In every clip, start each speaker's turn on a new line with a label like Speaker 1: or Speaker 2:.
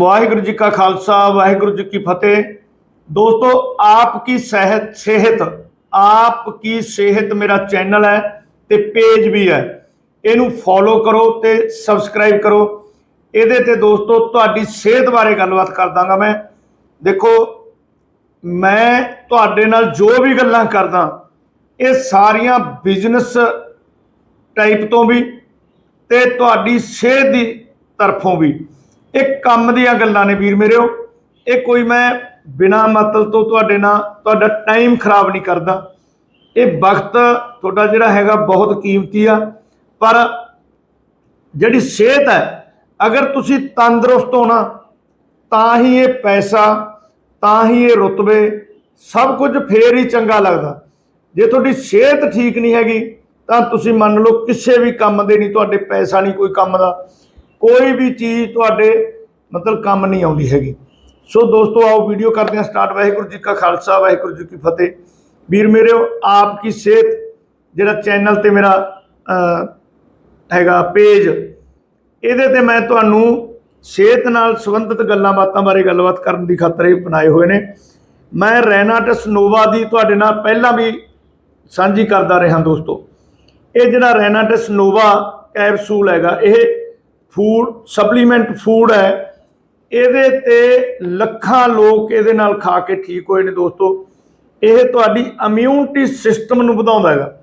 Speaker 1: ਵਾਹਿਗੁਰੂ ਜੀ ਕਾ ਖਾਲਸਾ, ਵਾਹਿਗੁਰੂ ਜੀ ਕੀ ਫਤਿਹ। ਦੋਸਤੋ, ਆਪ ਕੀ ਸਿਹਤ ਸਿਹਤ, ਆਪ ਕੀ ਸਿਹਤ ਮੇਰਾ ਚੈਨਲ ਹੈ ਤੇ ਪੇਜ ਵੀ ਹੈ। ਇਹਨੂੰ ਫੋਲੋ ਕਰੋ ਤੇ ਸਬਸਕ੍ਰਾਈਬ ਕਰੋ। ਇਹਦੇ ਤੇ ਦੋਸਤੋ, ਤੁਹਾਡੀ ਸਿਹਤ ਬਾਰੇ ਗੱਲਬਾਤ ਕਰ ਦਾਂਗਾ ਮੈਂ। ਦੇਖੋ, ਮੈਂ ਤੁਹਾਡੇ ਨਾਲ ਜੋ ਵੀ ਗੱਲਾਂ ਕਰਦਾ, ਇਹ ਸਾਰੀਆਂ ਬਿਜ਼ਨਸ ਟਾਈਪ ਤੋਂ ਵੀ ਤੇ ਤੁਹਾਡੀ ਸਿਹਤ ਦੀ ਤਰਫੋਂ ਵੀ। ਇਹ ਕੰਮ ਦੀਆਂ ਗੱਲਾਂ ਨੇ ਵੀਰ ਮੇਰਿਓ। ਇਹ ਕੋਈ ਮੈਂ ਬਿਨਾ ਮਤਲਬ ਤੋਂ ਤੁਹਾਡੇ ਨਾਲ ਤੁਹਾਡਾ ਟਾਈਮ ਖਰਾਬ ਨਹੀਂ ਕਰਦਾ। ਇਹ ਵਕਤ ਤੁਹਾਡਾ ਜਿਹੜਾ ਹੈਗਾ ਬਹੁਤ ਕੀਮਤੀ ਆ। ਪਰ ਜਿਹੜੀ ਸਿਹਤ ਹੈ, ਅਗਰ ਤੁਸੀਂ ਤੰਦਰੁਸਤ ਹੋਣਾ, ਤਾਂ ਹੀ ਇਹ ਪੈਸਾ, ਤਾਂ ਹੀ ਇਹ ਰੁਤਬੇ ਸਭ ਕੁਝ ਫੇਰ ਹੀ ਚੰਗਾ ਲੱਗਦਾ। ਜੇ ਤੁਹਾਡੀ ਸਿਹਤ ਠੀਕ ਨਹੀਂ ਹੈਗੀ, ਤਾਂ ਤੁਸੀਂ ਮੰਨ ਲਓ ਕਿਸੇ ਵੀ ਕੰਮ ਦੇ ਨਹੀਂ, ਤੁਹਾਡੇ ਪੈਸਾ ਨਹੀਂ ਕੋਈ ਕੰਮ ਦਾ। ਕੋਈ ਵੀ ਚੀਜ਼ ਤੁਹਾਡੇ ਮਤਲਬ ਕੰਮ ਨਹੀਂ ਆਉਂਦੀ ਹੈਗੀ। ਸੋ ਦੋਸਤੋ, ਆਓ ਵੀਡੀਓ ਕਰਦੇ ਹਾਂ ਸਟਾਰਟ ਵਾਹਿਗੁਰੂ ਜੀ ਕਾ ਖਾਲਸਾ, ਵਾਹਿਗੁਰੂ ਜੀ ਕੀ ਫਤਿਹ। ਵੀਰ ਮੇਰੇ, ਆਪ ਕੀ ਸਿਹਤ, ਜਿਹੜਾ ਚੈਨਲ ਤੇ ਮੇਰਾ ਹੈਗਾ ਪੇਜ ਇਹਦੇ ਤੇ ਮੈਂ ਤੁਹਾਨੂੰ ਸਿਹਤ ਨਾਲ ਸੰਬੰਧਿਤ ਗੱਲਾਂ ਬਾਤਾਂ ਬਾਰੇ ਗੱਲਬਾਤ ਕਰਨ ਦੀ ਖਾਤਰ ਇਹ ਬਣਾਏ ਹੋਏ ਨੇ। ਮੈਂ ਰੈਨਾਟਸ ਨੋਵਾ ਦੀ ਤੁਹਾਡੇ ਨਾਲ ਪਹਿਲਾਂ ਵੀ ਸਾਂਝੀ ਕਰਦਾ ਰਿਹਾ ਦੋਸਤੋ। ਇਹ ਜਿਹੜਾ ਰੈਨਾਟਸ ਨੋਵਾ ਕੈਪਸੂਲ ਹੈਗਾ, ਇਹ ਫੂਡ ਸਪਲੀਮੈਂਟ ਫੂਡ ਹੈ। ਇਹਦੇ ਤੇ ਲੱਖਾਂ ਲੋਕ ਇਹਦੇ ਨਾਲ ਖਾ ਕੇ ਠੀਕ ਹੋਏ ਨੇ ਦੋਸਤੋ। ਇਹ ਤੁਹਾਡੀ ਇਮਿਊਨਿਟੀ ਸਿਸਟਮ ਨੂੰ ਵਧਾਉਂਦਾ ਹੈਗਾ।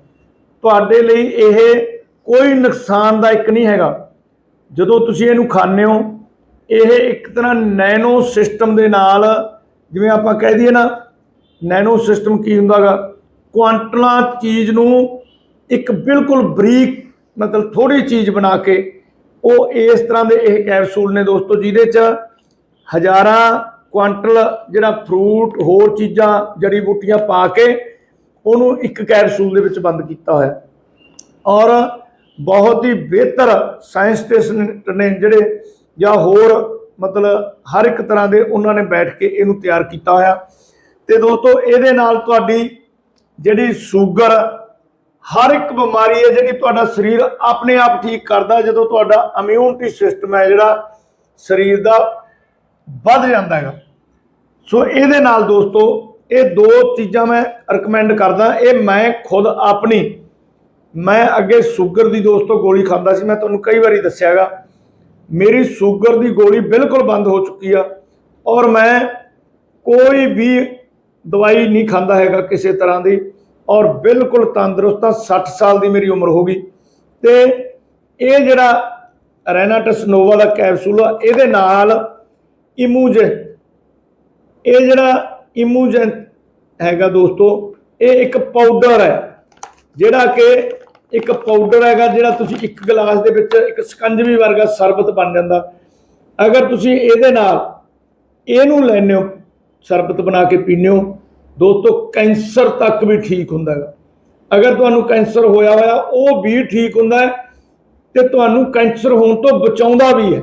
Speaker 1: ਤੁਹਾਡੇ ਲਈ ਇਹ ਕੋਈ ਨੁਕਸਾਨਦਾਇਕ ਨਹੀਂ ਹੈਗਾ। ਜਦੋਂ ਤੁਸੀਂ ਇਹਨੂੰ ਖਾਂਦੇ ਹੋ, ਇਹ ਇੱਕ ਤਰ੍ਹਾਂ ਨੈਨੋ ਸਿਸਟਮ ਦੇ ਨਾਲ, ਜਿਵੇਂ ਆਪਾਂ ਕਹਿ ਦਈਏ ਨਾ, ਨੈਨੋ ਸਿਸਟਮ ਕੀ ਹੁੰਦਾਗਾ ਕੁਆਂਟਲਾਂ ਚੀਜ਼ ਨੂੰ ਇੱਕ ਬਿਲਕੁਲ ਬਰੀਕ, ਮਤਲਬ ਥੋੜੀ ਚੀਜ਼ ਬਣਾ ਕੇ ਉਹ ਇਸ ਤਰ੍ਹਾਂ ਦੇ ਇਹ ਕੈਪਸੂਲ ਨੇ ਦੋਸਤੋ, ਜਿਹਦੇ ਚ ਹਜ਼ਾਰਾਂ ਕੁਆਂਟਲ ਜਿਹੜਾ ਫਰੂਟ, ਹੋਰ ਚੀਜ਼ਾਂ, ਜੜੀ ਬੂਟੀਆਂ ਪਾ ਕੇ ਉਹਨੂੰ ਇੱਕ ਕੈਪਸੂਲ ਦੇ ਵਿੱਚ ਬੰਦ ਕੀਤਾ ਹੋਇਆ। ਔਰ ਬਹੁਤ ਹੀ ਬਿਹਤਰ ਸਾਇੰਟਿਸਟ ਨੇ ਜਿਹੜੇ ਜਾਂ ਹੋਰ ਮਤਲਬ ਹਰ ਇੱਕ ਤਰ੍ਹਾਂ ਦੇ ਉਹਨਾਂ ਨੇ ਬੈਠ ਕੇ ਇਹਨੂੰ ਤਿਆਰ ਕੀਤਾ ਹੋਇਆ। ਤੇ ਦੋਸਤੋ, ਇਹਦੇ ਨਾਲ ਤੁਹਾਡੀ ਜਿਹੜੀ ਸ਼ੂਗਰ ਹਰ ਇੱਕ ਬਿਮਾਰੀ ਹੈ ਜਿਹੜੀ ਤੁਹਾਡਾ ਸਰੀਰ ਆਪਣੇ ਆਪ ਠੀਕ ਕਰਦਾ ਜਦੋਂ ਤੁਹਾਡਾ ਇਮਿਊਨਿਟੀ ਸਿਸਟਮ ਹੈ ਜਿਹੜਾ ਸਰੀਰ ਦਾ ਵੱਧ ਜਾਂਦਾ ਹੈਗਾ। ਸੋ ਇਹਦੇ ਨਾਲ ਦੋਸਤੋ, ਇਹ ਦੋ ਚੀਜ਼ਾਂ ਮੈਂ ਰეკਮੈਂਡ ਕਰਦਾ। ਇਹ ਮੈਂ ਖੁਦ ਆਪਣੀ, ਮੈਂ ਅੱਗੇ ਸ਼ੂਗਰ ਦੀ ਦੋਸਤੋ ਗੋਲੀ ਖਾਂਦਾ ਸੀ, ਮੈਂ ਤੁਹਾਨੂੰ ਕਈ ਵਾਰੀ ਦੱਸਿਆਗਾ ਮੇਰੀ ਸ਼ੂਗਰ ਦੀ ਗੋਲੀ ਬਿਲਕੁਲ ਬੰਦ ਹੋ ਚੁੱਕੀ ਆ ਔਰ ਮੈਂ ਕੋਈ ਵੀ ਦਵਾਈ ਨਹੀਂ ਖਾਂਦਾ ਹੈਗਾ ਕਿਸੇ ਤਰ੍ਹਾਂ ਦੀ। ਔਰ ਬਿਲਕੁਲ ਤੰਦਰੁਸਤ ਆ 60 ਸਾਲ ਦੀ ਮੇਰੀ ਉਮਰ ਹੋ ਗਈ। ਤੇ ਇਹ ਜਿਹੜਾ ਰੈਨਾਟਸ ਨੋਵਾ ਦਾ ਕੈਪਸੂਲ ਆ, ਇਹਦੇ ਨਾਲ ਇਮੂਜਨ ਇਹ ਜਿਹੜਾ ਇਮੂਜਨ ਹੈਗਾ ਦੋਸਤੋ, ਇਹ ਇੱਕ ਪਾਊਡਰ ਹੈ, ਜਿਹੜਾ ਕਿ ਇੱਕ ਪਾਊਡਰ ਹੈਗਾ ਜਿਹੜਾ ਤੁਸੀਂ ਇੱਕ ਗਲਾਸ ਦੇ ਵਿੱਚ ਇੱਕ ਸਕੰਜਵੀ ਵਰਗਾ ਸ਼ਰਬਤ ਬਣ ਜਾਂਦਾ। ਅਗਰ ਤੁਸੀਂ ਇਹਦੇ ਨਾਲ ਇਹਨੂੰ ਲੈਂਦੇ ਹੋ, ਸ਼ਰਬਤ ਬਣਾ ਕੇ ਪੀਂਦੇ ਹੋ ਦੋਸਤੋ ਕੈਂਸਰ ਤੱਕ ਵੀ ਠੀਕ ਹੁੰਦਾ ਹੈਗਾ ਅਗਰ ਤੁਹਾਨੂੰ ਕੈਂਸਰ ਹੋਇਆ ਹੋਇਆ, ਉਹ ਵੀ ਠੀਕ ਹੁੰਦਾ ਹੈ ਤੇ ਤੁਹਾਨੂੰ ਕੈਂਸਰ ਹੋਣ ਤੋਂ ਬਚਾਉਂਦਾ ਵੀ ਹੈ।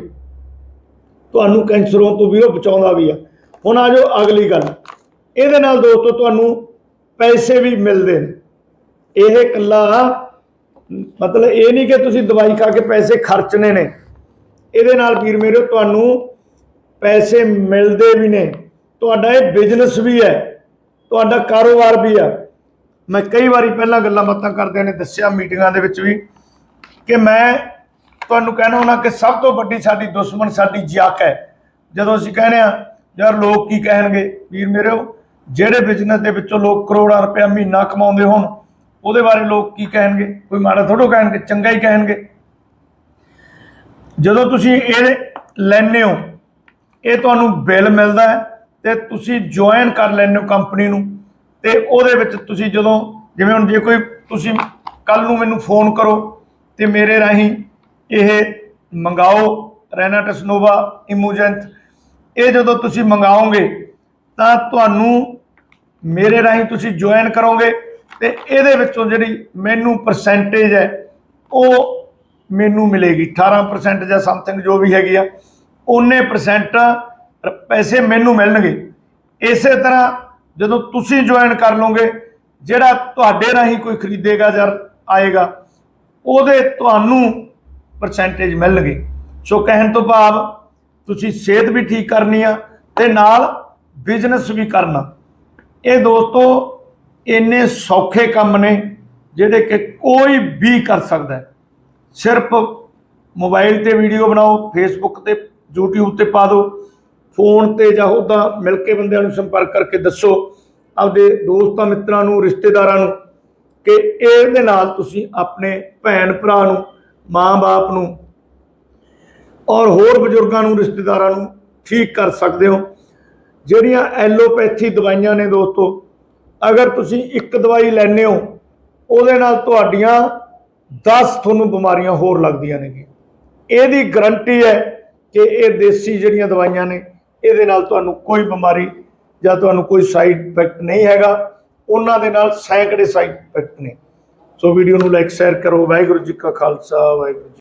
Speaker 1: ਤੁਹਾਨੂੰ ਕੈਂਸਰ ਹੋਣ ਤੋਂ ਵੀ ਉਹ ਬਚਾਉਂਦਾ ਵੀ ਹੈ। ਹੁਣ ਆ ਜਾਓ ਅਗਲੀ ਗੱਲ। ਇਹਦੇ ਨਾਲ ਦੋਸਤੋ, ਤੁਹਾਨੂੰ ਪੈਸੇ ਵੀ ਮਿਲਦੇ ਨੇ। ਇਹ ਇਕੱਲਾ, ਮਤਲਬ ਇਹ ਨਹੀਂ ਕਿ ਤੁਸੀਂ ਦਵਾਈ ਖਾ ਕੇ ਪੈਸੇ ਖਰਚਣੇ ਨੇ। ਇਹਦੇ ਨਾਲ ਵੀਰ ਮੇਰੇ, ਤੁਹਾਨੂੰ ਪੈਸੇ ਮਿਲਦੇ ਵੀ ਨੇ। ਤੁਹਾਡਾ ਇਹ ਬਿਜ਼ਨਸ ਵੀ ਹੈ। ਤੁਹਾਡਾ ਕਾਰੋਬਾਰ ਵੀ ਆ। ਮੈਂ ਕਈ ਵਾਰੀ ਪਹਿਲਾਂ ਗੱਲਾਂ ਬਾਤਾਂ ਕਰਦਿਆਂ ਨੇ ਦੱਸਿਆ ਮੀਟਿੰਗਾਂ ਦੇ ਵਿੱਚ ਵੀ ਕਿ ਮੈਂ ਤੁਹਾਨੂੰ ਕਹਿਣਾ ਹੁੰਦਾ ਕਿ ਸਭ ਤੋਂ ਵੱਡੀ ਸਾਡੀ ਦੁਸ਼ਮਣ ਸਾਡੀ ਜਿਆਕ ਹੈ। ਜਦੋਂ ਅਸੀਂ ਕਹਿੰਦੇ ਆ ਯਾਰ ਲੋਕ ਕੀ ਕਹਿਣਗੇ? ਵੀਰ ਮੇਰਿਓ ਜਿਹੜੇ ਬਿਜ਼ਨਸ ਦੇ ਵਿੱਚੋਂ ਲੋਕ ਕਰੋੜਾਂ ਰੁਪਏ ਮਹੀਨਾ ਕਮਾਉਂਦੇ ਹੋਣ, ਉਹਦੇ ਬਾਰੇ ਲੋਕ ਕੀ ਕਹਿਣਗੇ? ਕੋਈ ਮਾੜਾ ਥੋੜੋ ਕਹਿਣਗੇ, ਚੰਗਾ ਹੀ ਕਹਿਣਗੇ। ਜਦੋਂ ਤੁਸੀਂ ਇਹ ਲੈਂਦੇ ਹੋ, ਇਹ ਤੁਹਾਨੂੰ ਬਿੱਲ ਮਿਲਦਾ ਹੈ। ਤੇ ਤੁਸੀਂ ਜੁਆਇਨ ਕਰ ਲੈਂਦੇ ਹੋ ਕੰਪਨੀ ਨੂੰ ਤੇ ਉਹਦੇ ਵਿੱਚ ਤੁਸੀਂ ਜਦੋਂ, ਜਿਵੇਂ ਹੁਣ ਜੇ ਕੋਈ ਤੁਸੀਂ ਕੱਲ ਨੂੰ ਮੈਨੂੰ ਫੋਨ ਕਰੋ ਤੇ ਮੇਰੇ ਰਾਹੀਂ ਇਹ ਮੰਗਾਓ ਰੈਨਾ ਟਸਨੋਵਾ ਇਮੂਜੈਂਟ ਇਹ ਜਦੋਂ ਤੁਸੀਂ ਮੰਗਾਓਗੇ ਤਾਂ ਤੁਹਾਨੂੰ ਮੇਰੇ ਰਾਹੀਂ ਤੁਸੀਂ ਜੁਆਇਨ ਕਰੋਗੇ ਤੇ ਇਹਦੇ ਵਿੱਚੋਂ ਜਿਹੜੀ ਮੈਨੂੰ ਪਰਸੈਂਟੇਜ ਹੈ, ਉਹ ਮੈਨੂੰ ਮਿਲੇਗੀ। 18% ਜਾਂ ਸਮਥਿੰਗ ਜੋ ਵੀ ਹੈਗੀ ਆ, ਉਹਨੇ ਪਰਸੈਂਟ ਪੈਸੇ ਮੈਨੂੰ ਮਿਲਣਗੇ। ਇਸੇ ਤਰ੍ਹਾਂ ਜਦੋਂ ਤੁਸੀਂ ਜੁਆਇਨ ਕਰ ਲਓਗੇ, ਜਿਹੜਾ ਤੁਹਾਡੇ ਰਾਹੀਂ ਕੋਈ ਖਰੀਦੇਗਾ ਜਾਂ ਆਏਗਾ, ਉਹਦੇ ਤੁਹਾਨੂੰ ਪਰਸੈਂਟੇਜ ਮਿਲਣਗੇ। ਸੋ ਕਹਿਣ ਤੋਂ ਭਾਵ ਤੁਸੀਂ ਸਿਹਤ ਵੀ ਠੀਕ ਕਰਨੀ ਆ ਤੇ ਨਾਲ ਬਿਜ਼ਨਸ ਵੀ ਕਰਨਾ। ਇਹ ਦੋਸਤੋ, ਇੰਨੇ ਸੌਖੇ ਕੰਮ ਨੇ ਜਿਹੜੇ ਕਿ ਕੋਈ ਵੀ ਕਰ ਸਕਦਾ ਹੈ। ਸਿਰਫ ਮੋਬਾਈਲ ਤੇ ਵੀਡੀਓ ਬਣਾਓ ਫੇਸਬੁੱਕ ਤੇ YouTube ਤੇ ਪਾ ਦਿਓ। ਫੋਨ ਤੇ ਜਾਂ ਉਹਦਾ ਮਿਲ ਕੇ ਬੰਦਿਆਂ ਨੂੰ ਸੰਪਰਕ ਕਰਕੇ ਦੱਸੋ, ਆਪਦੇ ਦੋਸਤਾਂ ਮਿੱਤਰਾਂ ਨੂੰ, ਰਿਸ਼ਤੇਦਾਰਾਂ ਨੂੰ ਕਿ ਇਹਦੇ ਨਾਲ ਤੁਸੀਂ ਆਪਣੇ ਭੈਣ ਭਰਾ ਨੂੰ, ਮਾਂ-ਬਾਪ ਨੂੰ ਔਰ ਹੋਰ ਬਜ਼ੁਰਗਾਂ ਨੂੰ, ਰਿਸ਼ਤੇਦਾਰਾਂ ਨੂੰ ਠੀਕ ਕਰ ਸਕਦੇ ਹੋ। ਜਿਹੜੀਆਂ ਐਲੋਪੈਥੀ ਦਵਾਈਆਂ ਨੇ ਦੋਸਤੋ, ਅਗਰ ਤੁਸੀਂ ਇੱਕ ਦਵਾਈ ਲੈਂਦੇ ਹੋ, ਉਹਦੇ ਨਾਲ ਤੁਹਾਡੀਆਂ 10 ਤੁਹਾਨੂੰ ਬਿਮਾਰੀਆਂ ਹੋਰ ਲੱਗਦੀਆਂ ਨੇ ਇਹਦੀ ਗਰੰਟੀ ਹੈ ਕਿ ਇਹ ਦੇਸੀ ਜਿਹੜੀਆਂ ਦਵਾਈਆਂ ਨੇ ਇਹਦੇ ਨਾਲ ਤੁਹਾਨੂੰ ਕੋਈ ਬਿਮਾਰੀ ਜਾਂ ਤੁਹਾਨੂੰ ਕੋਈ ਸਾਈਡ ਇਫੈਕਟ ਨਹੀਂ ਹੈਗਾ। ਉਹਨਾਂ ਦੇ ਨਾਲ ਸੈਂਕੜੇ ਸਾਈਡ ਇਫੈਕਟ ਨੇ। ਸੋ ਵੀਡੀਓ ਨੂੰ ਲਾਈਕ ਸ਼ੇਅਰ ਕਰੋ। ਵਾਹਿਗੁਰੂ ਜੀ ਕਾ ਖਾਲਸਾ, ਵਾਹਿਗੁਰੂ ਜੀ